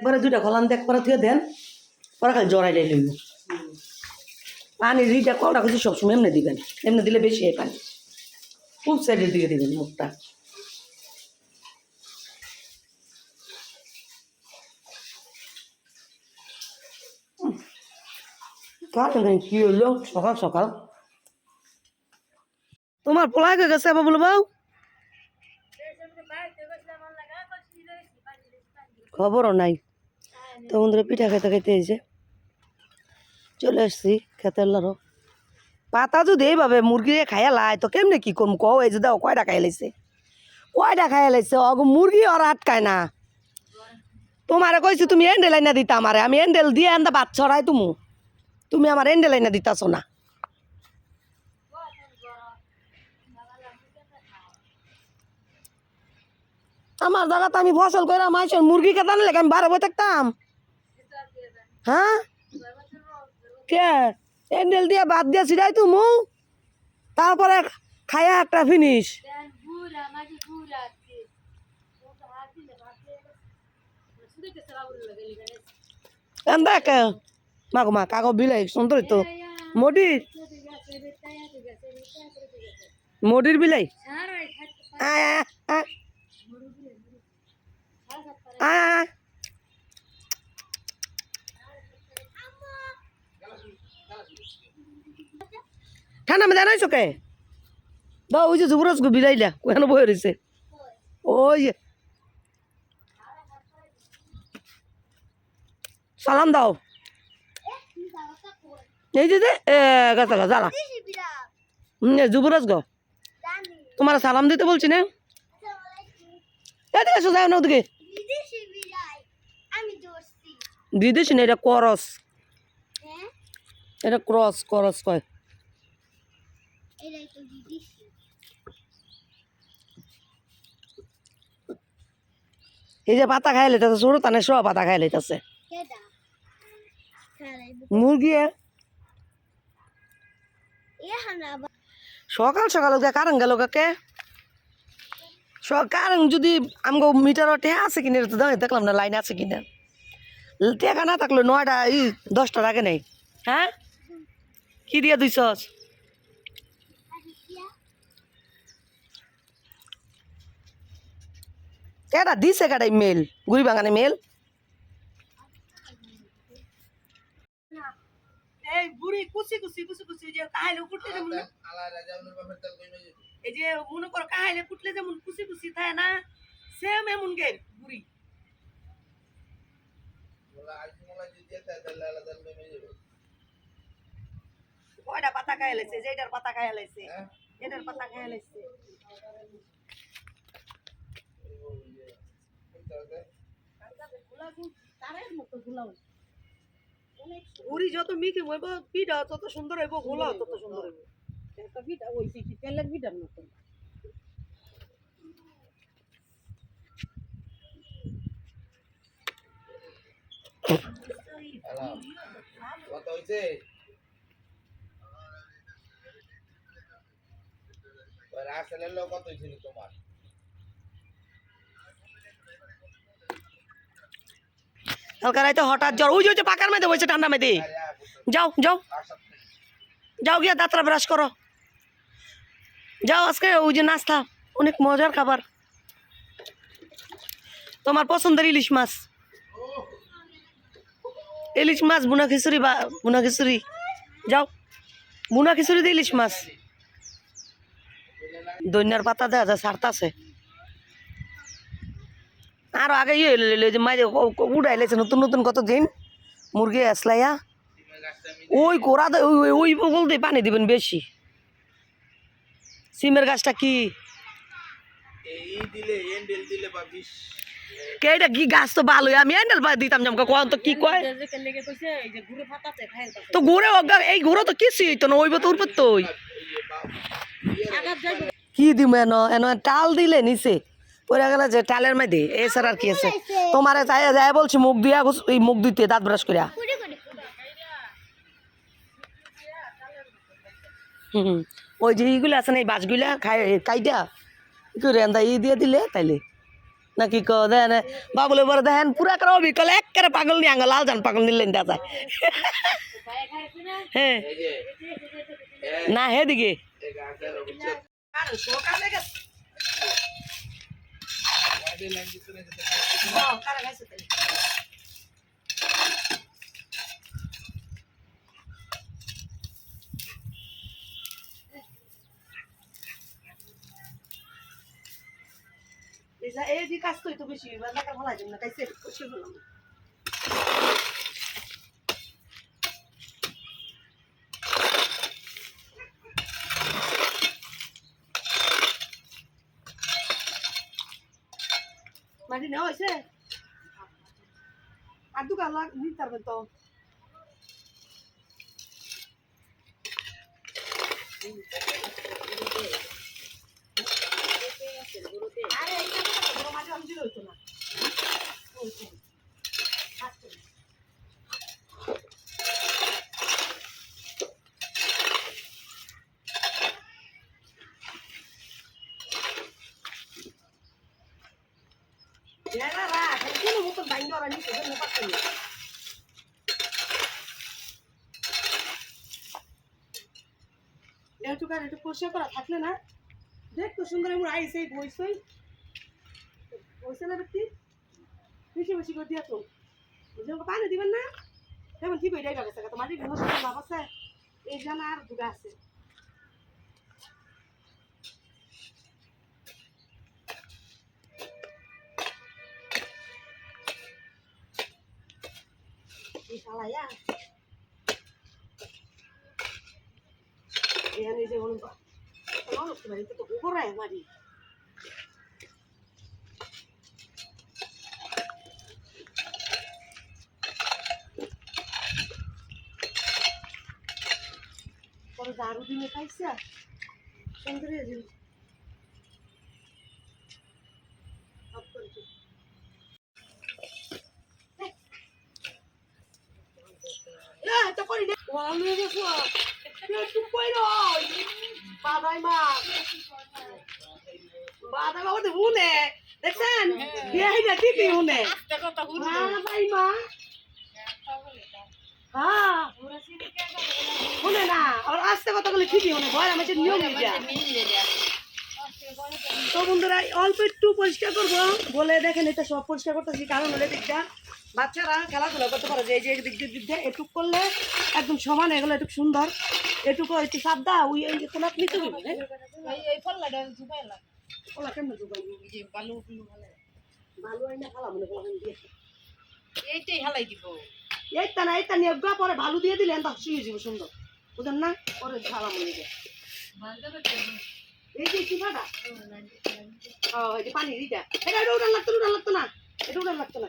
একবারে দুইটা খলান দিয়ে একবারে থুয়ে দেন, পরে খালি জড়াইলে লইব। পানি রিটা কলটা খুঁজে সবসময় এমনি দিবেন, এমনি দিলে বেশি হয় পানি। খুব সাইডের দিকে দিবেন মুখটা। কি হলো সকাল সকাল। তোমার পোলাই গেছে বাবুল বউ খবরও নাই। তো বন্ধুরা পিঠা খেতে খেতে এসে চলে আসছি খেতে লারো পাতা যদি এইভাবে মুরগি খাইয়া লাই, তো কেমনে কি করম কও, এই যে দাও, কয়টা খাই লাইছে? কয়টা খাই লাইছে? অগ, মুরগি ওরা আটকায় না। তোমারে কইছি, তুমি এন্ডেল আইনা দিতা আমারে। আমি এন্ডেল দিয়ে আন্দা বাদ ছড়াই তুমি। তুমি আমার এন্ডেল আইনা দিতাছো না। আমার জায়গাতে আমি ফসল করে মাইসের মুরগি কেতান লেগে আমি বারো থাকতাম? হ্যাঁ? কে? এন্ডেল দিয়ে বাদ দিয়ে ছিড়াই তুমি তারপরে খায়া একটা ফিনিশ দেখ মা কাগো বিলাই সুন্দর তো। মডির মডির বিলাই আয়। ঠান্ডা মধ্যে আনাইছো কে? দাও ওই যে যুবরাজ গো বিলাইলা কোখানে বয়ে রয়েছে ওই সালাম দাও। এই যে গাছা জ্বালা। হুম, এ যুবরাজ গো। তোমার সালাম দিতে বলছি না? এদিকে যাও না ওদিকে। বিদেশি না এটা করস। হ্যাঁ? এটা ক্রস করস কয়। এটাই তো বিদেশি। এই যে পাতা খাই লেতেছে ছোট তানে সব পাতা খাই খেলাই মুরগি সকাল সকাল কারণ গেল কাকে? কারণ যদি আমগো মিটার টেহা আছে কিনে তো দেখলাম না লাইন আছে কিনা। টেকা না থাকল নয়টা ই দশটার আগে নেই। হ্যাঁ? কি দিয়ে দুইছস কেটা দিছে কেটাই মেল গুড়ি বাগানে মেল এই বুড়ি কুচি কুচি কুচি কুচি যে কাহাইলে কুটলে যেমন এই যে মনে করো কাহাইলে কুটলে যেমন কুচি কুচি থাকে না সেম এমন গে বুড়ি কয়টা পাতা খাই লাইছে যেটার পাতা খাই লাইছে এটার পাতা খাই যত মিকি হইব পিঠা তত সুন্দর হইব গোলা তত সুন্দর হইব। একটা পিঠা ওই কি তেলের পিঠার মতন। কত হয়েছে রাসেলের লোক কত হয়েছিল তোমার হালকা রাইতে হঠাৎ জ্বর। ওই যে ওই যে পাকার মধ্যে বসে ঠান্ডা মেয়েতে যাও যাও। যাও গিয়া দাঁতরা ব্রাশ করো। যাও আজকে ওই যে নাস্তা, অনেক মজার খাবার। তোমার পছন্দের ইলিশ মাছ। ইলিশ মাছ, বুনা খিচুড়ি বা, বুনা খিচুড়ি। যাও। বুনা খিচুড়ি দিয়ে ইলিশ মাছ। দৈন্যার পাতা দেওয়া যায় সারতাছে। আরও আগে ইয়ে যে মাঝে উড়াই লেছে নতুন নতুন কত দিন মুরগি আসলাইয়া ওই কোরা ওই ওই- দিয়ে পানি দিবেন বেশি। সিমের গাছটা কি? বিশ কে গাছ তো ভালো আমি হ্যান্ডেল পা দিতাম জামকা কোন তো কি কয়? তো ঘুরে এই ঘুরে তো হইতো না ওইব তো উঠবে তো কি দিব এন? এন টাল দিলে নিচে। পরে গেলে যে টালের মধ্যে এছাড়া আর কি আছে? তোমারে তাই যায় বলছি মুখ দিয়া মুখ দিতে দাঁত ব্রাশ করিয়া। হুম। ওই যে ইগুলো আছে না এই বাসগুলা খাই কাইটা কি এন্দা ই দিয়ে দিলে তাইলে। নাকি ক দেন বাবুলে বলে দেখেন পুরা করে অবিকল একেবারে পাগল নিয়ে আঙ্গ লাল জান পাগল নিলেন যায়। হ্যাঁ। না হেদিকে। এই গাছের বুঝছ আইডি লাইন দিতে না যেতে এই যে কাজ করি তো বেশি টাকা ভালো না কাইছে খুশি মাটি নেওয়া হয়েছে আর দু কালা নিতে পারবেন তো আরে এইটা বড় মাটি আমি দিলে হইতো না হইতো না। থাকতো না। এরা রাখ, এই বাইন্দা ওরা নিচে, জন্য পাচ্ছে না। এটুকু আর একটু পরিষ্কার করা থাকলে না দেখ তো সুন্দর এমন আইসে বইসই বইসে না ব্যক্তি বেশি বেশি করে দিয়া তো যেমন পানি দিবেন না তেমন ঠিক হয়ে যাবে তো মাটি নষ্ট লাভ আছে এই জানা আর দুটো আছে এই শালাইয়া এখানে যে মানুষ বাড়িতে তো উপরে বাড়ি পরে দারু দিনে খাইছে। সুন্দর জিনিস অফ করে দিই। এ, এটা করি না। ওয়াল নিয়ে গেছো। এ, চুপ করে রও। বাদাই মা বাদাই হুনে দেখছেন? ঠিকই হুনে হ্যাঁ না আর আস্তে কথা বলে ঠিকই শুনে ভয় আমার নিয়ম তো বন্ধুরা অল্প একটু পরিষ্কার করব। বলে দেখেন এটা সব পরিষ্কার করতেছি কারণ হলে দিকটা বাচ্চারা খেলাধুলা করতে পারে যে এই যে দিক দিয়ে দিক দিয়ে এটুক করলে একদম সমান এগুলো একটু সুন্দর। এটুকু একটু সাদা ওই এই তোলা নিতে হবে ভালো। আইনা খালা মনে করলাম দিয়ে এইটাই হালাই দিব। এইটা না এইটা নিয়ে গা পরে ভালো দিয়ে দিলেন তা শুয়ে যাব সুন্দর। বুঝলেন না? পরে খালা মনে যায়। এই যে ও এই যে পানি দিটা এটা উড়ান লাগতো উড়ান লাগতো না। এটা উড়ান লাগতো না।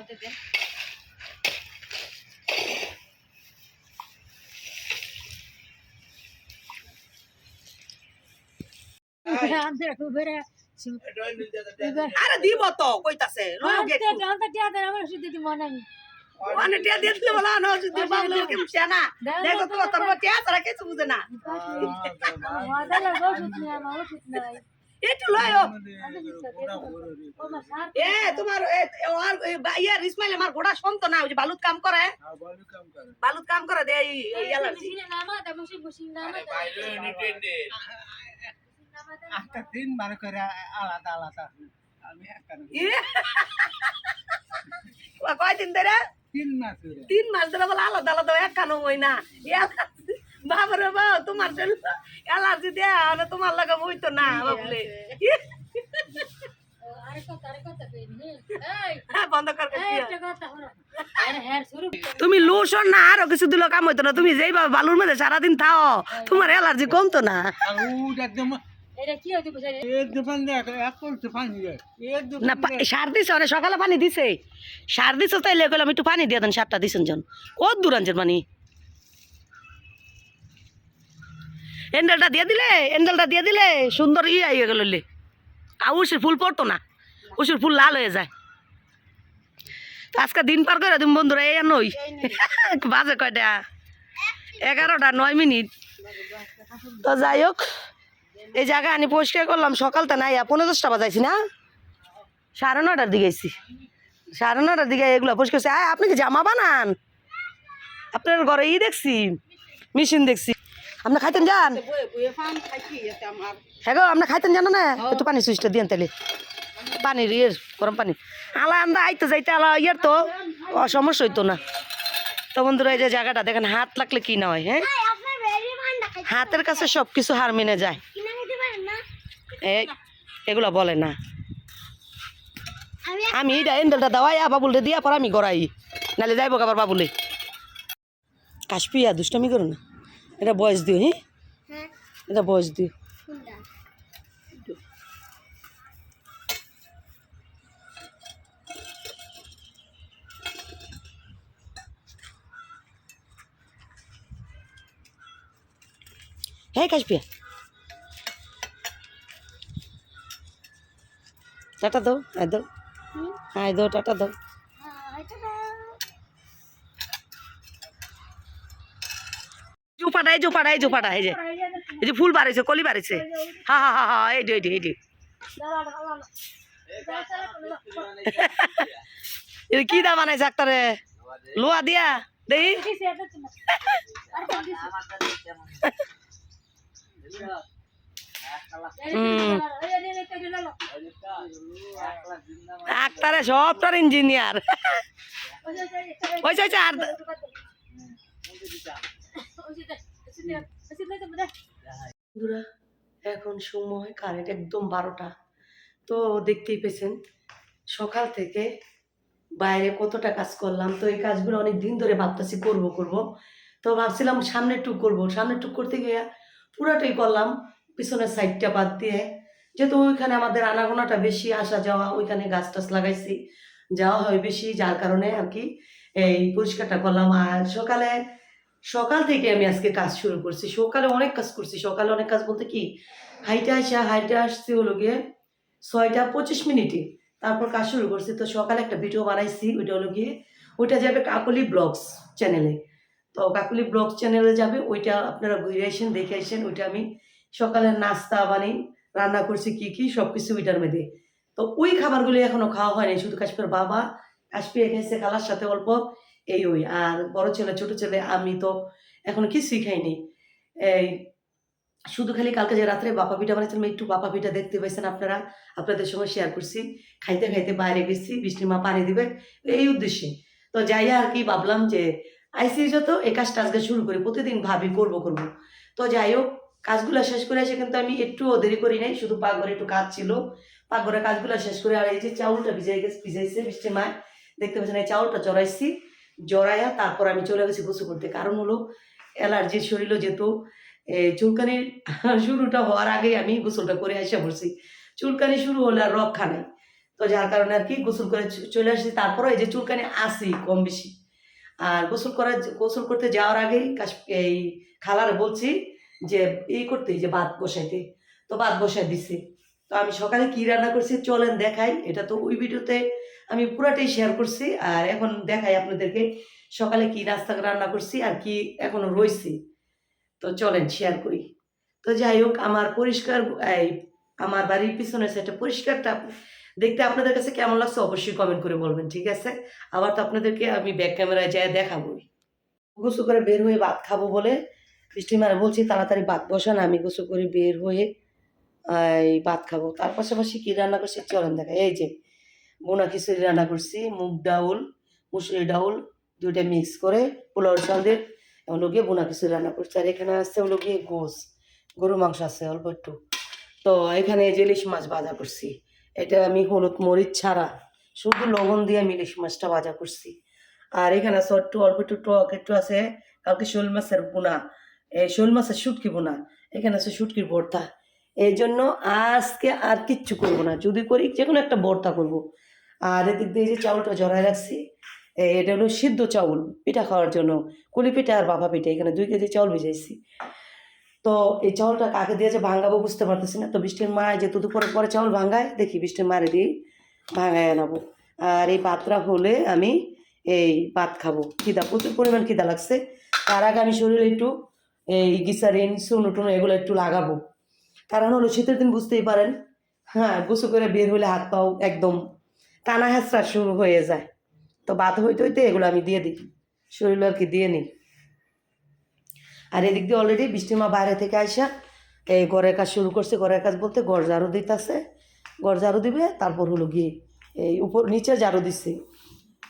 দে এটা নিল যেতে আরে দিব তো কইতাছে ওখানে টিয়া দিয়ে দিলে বলা না যদি বাবলে কেম সেনা দেখো তো তোর টিয়া কিছু বুঝে না। লয় এ তোমার ইয়ার ইসমাইল আমার গোড়া না ওই যে বালুত কাম করে বালুত কাম করে দে এই দিন বার করে আলাদা আলাদা আমি একটা কয়দিন ধরে তিন মাস ধরে তিন মাস ধরে বলে আলাদা আলাদা একখানো হই না বাবারে বা তোমার জন্য অ্যালার্জি দেয়া না তোমার লাগা বইতো না বাবলে। হ্যাঁ, বন্ধ তুমি লোশন না আরও কিছু দিল কাম হইতো না। তুমি যেইভাবে বালুর মধ্যে সারাদিন থাও তোমার অ্যালার্জি কমতো না। সার দিছে অনেক সকালে পানি দিছে। সার দিছে তাই লেগে আমি একটু পানি দিয়ে দেন সারটা দিছেন জন। কত দূর আনছেন পানি? এন্ডেলটা দিয়ে দিলে, এন্ডেলটা দিয়ে দিলে সুন্দর ইয়ে হয়ে গেল আর উষির ফুল পড়তো না উষির ফুল লাল হয়ে যায়। তো আজকে দিন পার করে তুমি বন্ধুরা, এই নই বাজে কয়টা? এগারোটা, নয় মিনিট। তো যাই হোক, এই জায়গা আমি পরিষ্কার করলাম, সকালটা নাই পনেরো দশটা বাজাইছি না? সাড়ে নটার দিকে এসছি সাড়ে নটার দিকে এগুলো পরিষ্কার আপনি কি জামা বানান? আপনার ঘরে ই দেখছি, মেশিন দেখছি। আপনি খাইতেন যান এটা হ্যাঁ গো আপনি খাইতেন জানো না? একটু পানি সুইচটা দিন তাহলে পানির ইয়ের গরম পানি। আলা আন্দা আইতে যাইতে আলা ইয়ার তো সমস্যা হইতো না। তো বন্ধুরা এই যে জায়গাটা দেখেন হাত লাগলে কি না হয় হ্যাঁ? হাতের কাছে সব কিছু হার মেনে যায়। এই এগুলো বলে না। আমি এইটা এন্ডেলটা দেওয়াই বাবুলটা দিয়া পর আমি গড়াই। নালে যাইব আবার বাবুলে। কাশপিয়া দুষ্টামি করো না। এটা বয়স দিও হ্যাঁ হ্যাঁ। এটা বয়স দিও। কোনটা হ্যাঁ কাশপিয়া টাটা দাও আয় দাও। হুম। আয় দাও টাটা দাও। এই জুপাটা এই জুপাটা এই যে। এই যে ফুল বাড়াইছে কলি বাড়াইছে হা হা হা হা, এই যে এই যে এই যে। কি দা বানাইছে আক্তারে? লোয়া দিয়া, দেই। আক্তারে সবটার ইঞ্জিনিয়ার। হয়েছে আর এখন সময় কারেন্ট একদম বারোটা। তো দেখতেই পেয়েছেন, সকাল থেকে বাইরে কতটা কাজ করলাম, তো এই কাজগুলো অনেক দিন ধরে ভাবতেছি করব করব। তো ভাবছিলাম সামনে টুক করব। সামনে টুক করতে গিয়ে পুরাটাই করলাম, পিছনের সাইডটা বাদ দিয়ে। যেহেতু ওইখানে আমাদের আনাগোনাটা বেশি, আসা যাওয়া, ওইখানে গাছ টাছ লাগাইছি, যাওয়া হয় বেশি, যার কারণে আর কি এই পরিষ্কারটা করলাম। আর সকালে সকাল থেকে আমি আজকে কাজ শুরু করছি। সকালে অনেক কাজ করছি। সকালে অনেক কাজ বলতে কি? হাইটে আসা, হাইটে আসছি হলো গিয়ে ছয়টা পঁচিশ মিনিটে তারপর কাজ শুরু করছি। তো সকালে একটা ভিডিও বানাইছি, ওইটা হলো গিয়ে ওইটা যাবে কাকলি ব্লগস চ্যানেলে। তো কাকলি ব্লগস চ্যানেলে যাবে, ওইটা আপনারা ঘুরে আসেন, দেখে আসেন, ওইটা আমি সকালে নাস্তা বানি রান্না করছি, কি কি সব কিছু ওইটার মধ্যে। তো ওই খাবারগুলি এখনও খাওয়া হয়নি, শুধু কাশ্মীর বাবা কাশ্মীর খেয়েছে খালার সাথে অল্প এই ওই, আর বড় ছেলে, ছোট ছেলে, আমি তো এখনও কিছুই খাইনি। এই, শুধু খালি কালকে যে রাত্রে বাপা পিঠা বানিয়েছিলাম একটু বাপা পিঠা দেখতে পাইছেন আপনারা? আপনাদের সঙ্গে শেয়ার করছি। খাইতে খাইতে বাইরে গেছি বৃষ্টির মা পানি দিবে, এই উদ্দেশ্যে। তো যাই আর কি ভাবলাম যে আইসি যত এই কাজটা আজকে শুরু করি, প্রতিদিন ভাবি করব করব। তো যাই হোক, কাজগুলো শেষ করে এসে কিন্তু আমি একটুও দেরি করি নাই, শুধু পাকঘরে একটু কাজ ছিল। পাকঘরে কাজগুলো শেষ করে আর এই যে চাউলটা ভিজাই গেছে, ভিজাইছে বৃষ্টি মায়, দেখতে পাচ্ছেন এই চাউলটা চড়াইছি। জড়াইয়া তারপর আমি চলে গেছি গোসল করতে। কারণ হলো অ্যালার্জির শরীরও যেত। চুলকানির শুরুটা হওয়ার আগেই আমি গোসলটা করে এসে পড়ছি। চুলকানি শুরু হলে আর রক্ষা নেই। তো যার কারণে আর কি গোসল করে চলে আসছি। তারপরে এই যে চুলকানি আসি কম বেশি। আর গোসল করার গোসল করতে যাওয়ার আগেই এই খালার বলছি যে, এই করতে যে ভাত বসাইতে। তো ভাত বসাই দিছি। তো আমি সকালে কি রান্না করছি চলেন দেখাই। এটা তো ওই ভিডিওতে আমি পুরাটাই শেয়ার করছি। আর এখন দেখাই আপনাদেরকে সকালে কি নাস্তা রান্না করছি আর কি এখনও রয়েছি তো চলেন শেয়ার করি। তো যাই হোক, আমার পরিষ্কার আমার বাড়ির পিছনের সেটা পরিষ্কারটা দেখতে আপনাদের কাছে কেমন লাগছে অবশ্যই কমেন্ট করে বলবেন, ঠিক আছে? আবার তো আপনাদেরকে আমি ব্যাক ক্যামেরায় যাই দেখাবোই। গোসু করে বের হয়ে ভাত খাব বলে বৃষ্টি মারে বলছি, তাড়াতাড়ি ভাত বসান, আমি গোসু করে বের হয়ে, এই ভাত খাব। তার পাশাপাশি কী রান্না করছি? চলেন দেখা এই যে বোনা খিচুড়ি রান্না করছি, মুগ ডাউল, মুসুরি ডাউল দুইটা মিক্স করে, পোলাওর চাঁদের ওগুলো গিয়ে বোনা খিচুড়ি রান্না করছি। আর এখানে আসছে ওগুলো গিয়ে গোস, গরু মাংস আছে অল্প একটু। তো এখানে যে ইলিশ মাছ ভাজা করছি, এটা আমি হলুদ মরিচ ছাড়া শুধু লবণ দিয়ে আমি ইলিশ মাছটা ভাজা করছি। আর এখানে আছে একটু অল্প একটু টক, একটু আছে কালকে শোল মাছের বোনা, এই শোল মাছের শুটকি বোনা, এখানে আছে শুটকির ভর্তা। এই জন্য আজকে আর কিচ্ছু করব না। যদি করি যে কোনো একটা ভর্তা করব। আর এদিক দিয়ে যে চাউলটা জড়ায় রাখছি এটা হলো সিদ্ধ চাউল, পিঠা খাওয়ার জন্য। কুলি পিঠা আর বাবা পিঠা, এখানে দুই কেজি চাউল ভিজাইছি। তো এই চাউলটা কাকে দিয়েছে ভাঙাবো বুঝতে পারতেছি না। তো বৃষ্টির মা যে পরে পরে চাউল ভাঙায়, দেখি বৃষ্টির মারে দিয়ে ভাঙায় আনাবো। আর এই পাত্রা হলে আমি এই ভাত খাব। খিদা, প্রচুর পরিমাণ খিদা লাগছে। তার আগে আমি শরীরে একটু এই গিসারিন সুনো টুনো এগুলো একটু লাগাবো। কারণ হলো শীতের দিন বুঝতেই পারেন হ্যাঁ গোসু করে বের হলে হাত পাও একদম টানা হেঁচড়া শুরু হয়ে যায়। তো বাদ হইতে হইতে এগুলো আমি দিয়ে দিই। শরীর আর কি দিয়ে নিই। আর এদিক দিয়ে অলরেডি বৃষ্টির মা বাইরে থেকে আসা এই ঘরের কাজ শুরু করছে। ঘরের কাজ বলতে ঘর ঝাড়ু দিতেছে। ঘর ঝাড়ু দিবে, তারপর হলো গিয়ে এই উপর, নিচে ঝাড়ু দিচ্ছে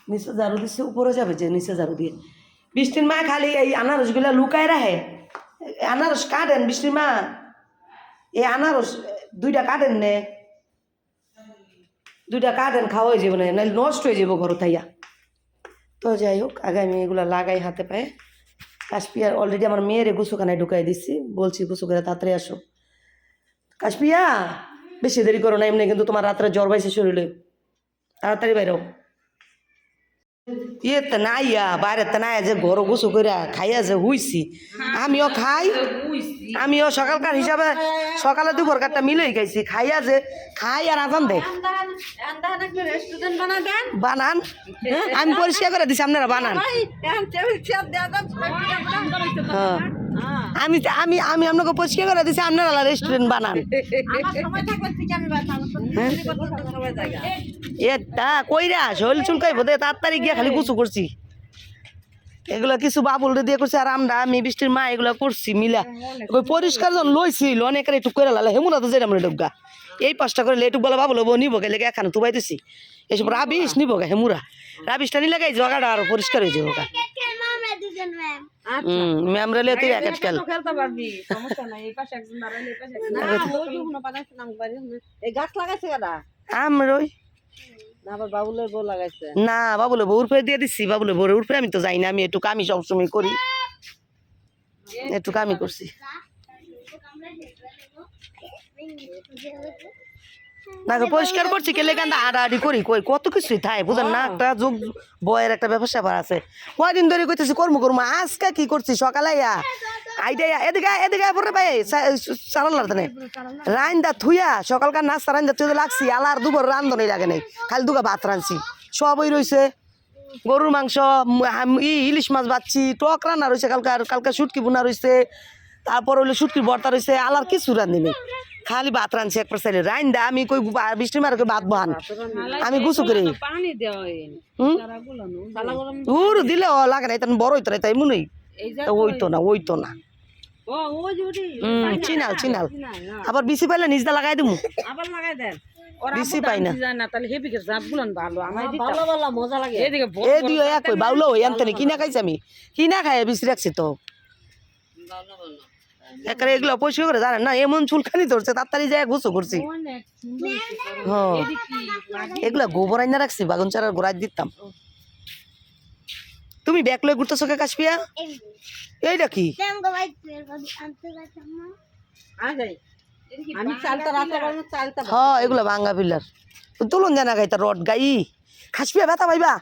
নিচে ঝাড়ু দিচ্ছে উপরে যাবে যে নিচে ঝাড়ু দিয়ে। বৃষ্টির মা খালি এই আনারসগুলা লুকায় রাখে। আনারস কাটেন বৃষ্টির মা। এই আনারস দুইটা কাটেন নে। দুইটা কাঁদেন, খাওয়া হয়ে যাবে না, নাহলে নষ্ট হয়ে যাব ঘর থাইয়া তো যাই হোক, আগে আমি এগুলো লাগাই হাতে পায়ে। কাশপিয়া অলরেডি আমার মেয়েরে গুসুখানায় ঢুকাই দিচ্ছি বলছি গুসুখানে তাড়াতাড়ি আসো। কাশপিয়া বেশি দেরি করো না, এমনি কিন্তু তোমার রাত্রে জ্বর পাইছে শরীরে। তাড়াতাড়ি বাইরো ইয়ে তো না ইয়া বাইরে তো না যে ঘর গুসু করে খাইয়া যে হুইছি আমিও খাই। আমিও সকালকার হিসাবে সকালে দুপুর কারটা মিলেই খাইছি খাইয়া যে খাই আর আজান দেন বানান। আমি পরিষ্কার করে দিছি আপনারা বানান। হ্যাঁ। আমি আমি আমি আপনাকে পরিষ্কার করে দিছি আপনারা রেস্টুরেন্ট বানান। জায়গা এটা কইরা শরীর চুলকাইব দে তাড়াতাড়ি গিয়ে খালি গুছু করছি। এগুলা কিছু বাবুল দিয়ে করছি আর আমরা আমি বৃষ্টির মা এগুলা করছি মিলা। ওই পরিষ্কার যখন লইছিল অনেকের একটু করে লালে হেমুনা তো যেটা মনে ডুবগা। এই পাঁচটা করে একটু বলে বাবুল বউ নিব গেলে এখানে তুবাই দিছি এসব রাবিশ নিব গা হেমুরা। রাবিশটা নিলে গাই জগাটা আরও পরিষ্কার হয়ে যাব গা। কেন আমরা দুজন ম্যাম হুম ম্যাম রেলে তুই এক খেল। আমরই না বাবুলে বউ লাগাইছে না বাবুলে বউর ফেরে দিয়ে দিচ্ছি বাবুলে বউর উরফে আমি তো যাই না আমি একটু কামি সবসময় করি একটু কামি করছি না গো, পরিষ্কার করছি কেলে কান্দা আড়াআড়ি করি কই কত কিছুই থাই বুঝেন না? একটা যুগ বয়ের একটা ব্যবসা স্যাপার আছে। কয়দিন ধরে কইতেছি কর্ম করব আজকে কি করছি সকালে আইয়া আইডা এদিকে এদিকে পরে ভাই চালাল তানে। রাইন্দা থুইয়া সকালকার নাস্তা রাইন্দা তুই লাগছি আলার দুবার রান্ধনে লাগে নাই খালি দুগা ভাত রাঁধছি। সবই রইছে গরুর মাংস ই ইলিশ মাছ বাচ্ছি টক রান্না রয়েছে কালকার কালকা শুটকি বোনা রয়েছে তারপর হইল শুটকির ভর্তা রয়েছে আলার কিছু রান্ধি নেই খালি ভাত রাঁধছি এক পার্সেন্ট রাইন্দা আমি কই বা- বৃষ্টি মারে কই ভাত বহান। আমি গুছু করি উর দিলে ও লাগে না তাই বড় হইতো না তাই মনে এই তো ওইতো না ওইতো না। চিনাল চিনাল। আবার বিসি পাইলে নিজদা লাগাই দিমু। আবার লাগাই দেন। বেশি পাই না। এ দিও এক বাউলো হই আনতে কিনা খাইছি আমি? কিনা খাই বিসি রাখছি তো। একারে এগুলো পয়সা করে জানেন না? এমন চুলখানি ধরছে তাড়াতাড়ি যায় গুছো করছি। হ্যাঁ। এগুলা গোবর আইনা রাখছি বাগুন চারার গোড়ায় দিতাম। তুমি ব্যাগ লয়ে ঘুরতেছো কে কাশপিয়া এইটা কি? হ্যাঁ এগুলা ভাঙ্গা পিলার। তুলুন জানা গাইতা রড গাই। খাসপিয়া ব্যথা পাইবা?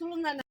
তুলুন না